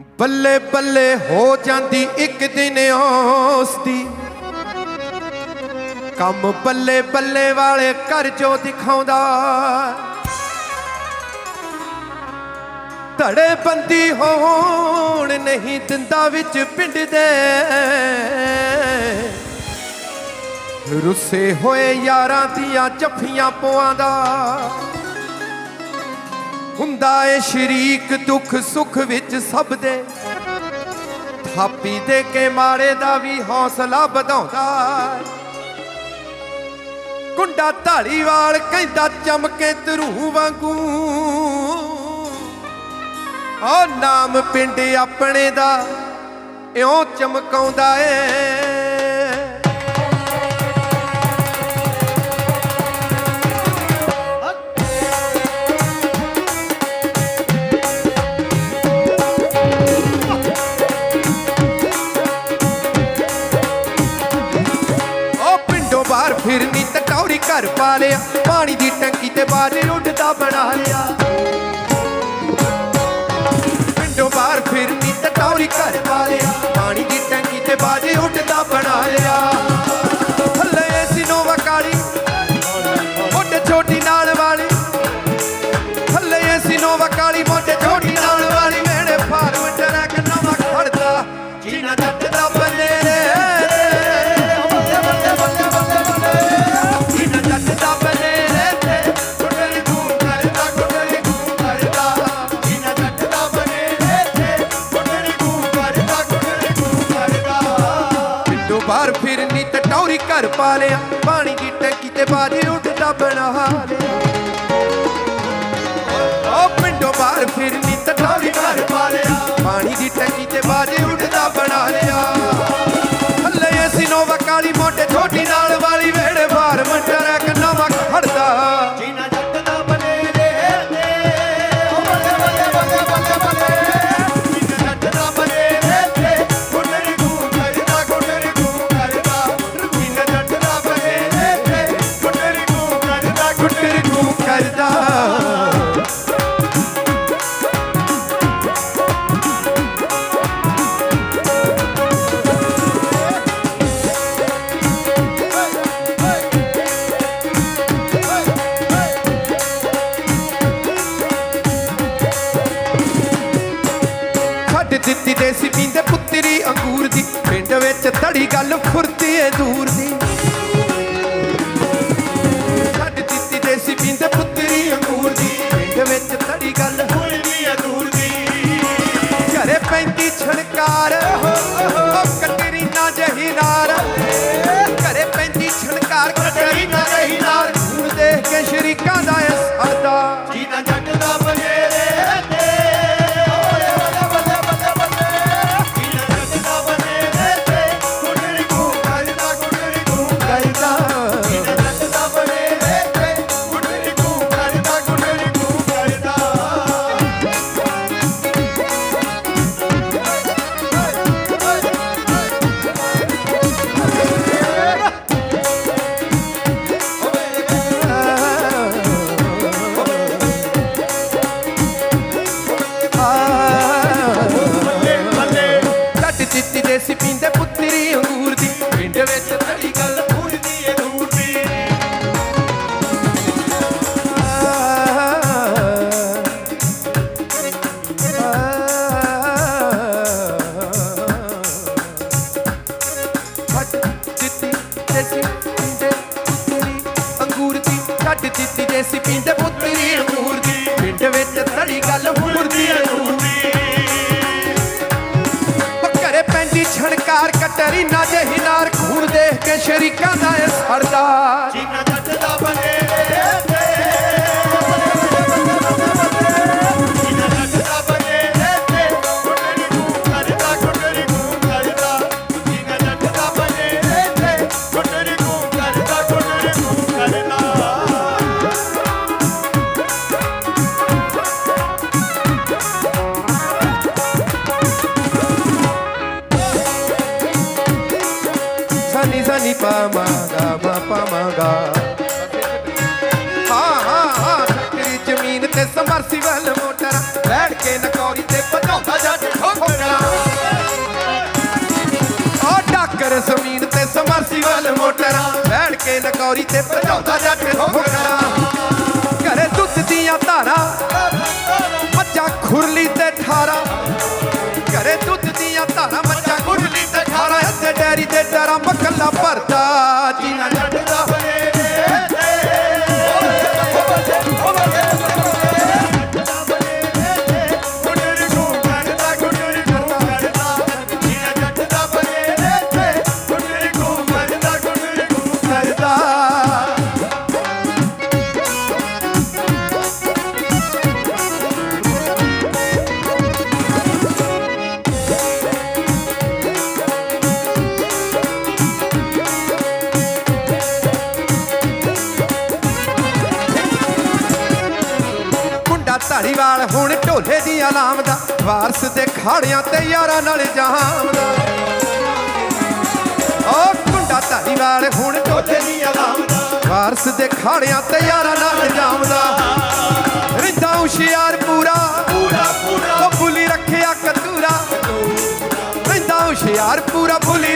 ਬੱਲੇ ਬੱਲੇ ਹੋ ਜਾਂਦੀ ਇੱਕ ਦਿਨ ਉਸ ਦੀ ਕੰਮ ਬੱਲੇ ਬੱਲੇ ਵਾਲੇ ਘਰ ਜੋ ਦਿਖਾਉਂਦਾ। ਧੜੇ ਬੰਦੀ ਹੋਣ ਨਹੀਂ ਦਿੰਦਾ ਵਿੱਚ ਪਿੰਡ ਦੇ। ਰੁੱਸੇ ਹੋਏ ਯਾਰਾਂ ਦੀਆਂ ਜੱਫੀਆਂ ਪਵਾਉਂਦਾ। ਹੁੰਦਾ ਏ ਸ਼ਰੀਕ ਦੁੱਖ ਸੁੱਖ ਵਿੱਚ ਸਭ ਦੇ। ਥਾਪੀ ਦੇ ਕੇ ਮਾਰੇ ਦਾ ਵੀ ਹੌਸਲਾ ਵਧਾਉਂਦਾ ਕੁੰਡਾ ਢਾਲੀਵਾਲ ਕਹਿੰਦਾ ਚਮਕੇ ਧਰੂ ਵਾਂਗੂ। ਆ ਨਾਮ ਪਿੰਡ ਆਪਣੇ ਦਾ ਇਉਂ ਚਮਕਾਉਂਦਾ ਏ। ਫਿਰਨੀ ਟਕੌਰੀ ਘਰ ਪਾ ਲਿਆ ਪਾਣੀ ਦੀ ਟੰਕੀ ਤੇ ਬਾਜੇ ਉੱਡਦਾ ਬਣਾ ਲਿਆ। ਘਰ ਪਾ ਲਿਆ, ਪਾਣੀ ਦੀ ਟੈਂਕੀ ਤੇ ਬਾਜੇ ਉੱਠਦਾ ਬਣਾ ਲਿਆ। ਉਹ ਪਿੰਡੋਂ ਬਾਹਰ ਫਿਰਨੀ ਤੇ ਘਰ ਪਾ ਲਿਆ। ਪਾਣੀ ਦੀ ਟੈਂਕੀ ਤੇ ਬਾਜੇ ਉੱਠਦਾ ਬਣਾ ਲਿਆ। ਥੱਲੇ ਅਸੀਂ ਨੋਵਾ ਕਾਲੀ ਮੋਟੇ ਛੋਟੀ ਨਾਲ ਦਿੱਤੀ ਦੇਸੀ ਪੀਂਦੇ ਪੁੱਤਰੀ ਅੰਗੂਰ ਦੀ। ਪਿੰਡ ਵਿੱਚ ਧੜੀ ਗੱਲ ਫੁਰਤੀ ਏ ਦੂਰ ਦੀ। ਛੱਡ ਦਿੱਤੀ ਦੇਸੀ ਪੀਂਦੇ ਪੁੱਤਰੀ ਅੰਗੂਰ ਦੀ। ਪਿੰਡ ਵਿੱਚ ਧੜੀ ਗੱਲ ਫੁੱਲਦੀ ਆ ਦੂਰ ਦੀ। ਘਰੇ ਪੈਂਦੀ ਛਣਕਾਰ ਉਹ ਕਟਰੀ ਨਾ ਜਹੀ ਨਾਰ। ਘਰੇ ਪੈਂਦੀ ਛਣਕਾਰ ਕਟਰੀ ਨਾ ਜਹੀ ਨਾਰ। ਦੇਖ ਕੇ ਸ਼ਰੀਕਾਂ ਦਾ ਦਿੱਤੀ ਦੇਸੀ ਪੀਂਦੇ ਪੁੱਤਰੀ ਅੰਗੂਰ ਦੀ। ਪਿੰਡ ਵਿੱਚ ਧੜੀ ਗੱਲ ਫੁੱਲਦੀ ਏ ਦੂਰ ਦੀ। ਦਿੱਤੀ ਦੇਸੀ ਪੀਂਦੇ ਪੁੱਤਰੀ ਅੰਗੂਰ ਦੀ। ਕੱਟ ਦੇਸੀ ਪੀਂਦੇ ਪੁੱਤਰੀ ਅੰਗੂਰ ਦੀ। ਪਿੰਡ ਵਿੱਚ ਧੜੀ ਗੱਲ ਫੁਰਦੀ ਸ਼ਰੀਕਾਂ ਦਾ ਇਹ ਸਰਦਾ సని పమా మ పమగా ਹਾਂ ਹਾਂ ਹਾਂ ਤੇਰੀ ਜ਼ਮੀਨ ਤੇ ਸਮਰਸੀਵਲ ਮੋਟਰ। ਬੈਠ ਕੇ ਨਕੌਰੀ ਤੇ ਪਟਾਉਂਦਾ ਜੱਟ ਠੋਕਰਾ। ਓ ਡਾਕਰ ਜ਼ਮੀਨ ਤੇ ਸਮਰਸੀਵਲ ਮੋਟਰ। ਬੈਠ ਕੇ ਨਕੌਰੀ ਤੇ ਘਰੇ ਦੁੱਧ ਦੀਆਂ ਧਾਰਾ। ਮੱਝਾਂ ਖੁਰਲੀ ਤੇ ਠਾਰਾ। ਘਰੇ ਦੁੱਧ ਦੀਆਂ ਧਾਰਾ ਧਾਰੀਵਾਲ ਹੁਣ ਢੋਲੇ ਦੀ ਆਲਾਮ ਦਾ ਵਾਰਸ ਦੇ ਖਾੜਿਆਂ ਤੇ ਯਾਰਾਂ ਨਾਲ ਜਹਾਮਦਾ ਓ ਮੁੰਡਾ ਧਾਰੀਵਾਲ ਹੁਣ ਢੋਲੇ ਦੀ ਆਲਾਮ ਦਾ ਵਾਰਸ ਦੇ ਖਾੜਿਆਂ ਤੇ ਯਾਰਾਂ ਨਾਲ ਜਹਾਮਦਾ ਰਿੰਦਾ ਹੁਸ਼ਿਆਰ ਪੂਰਾ ਪੂਰਾ ਪੂਰਾ। ਬੁਲੀ ਰੱਖਿਆ ਕਤੂਰਾ। ਰਹਿੰਦਾ ਹੁਸ਼ਿਆਰ ਪੂਰਾ ਬੁਲੀ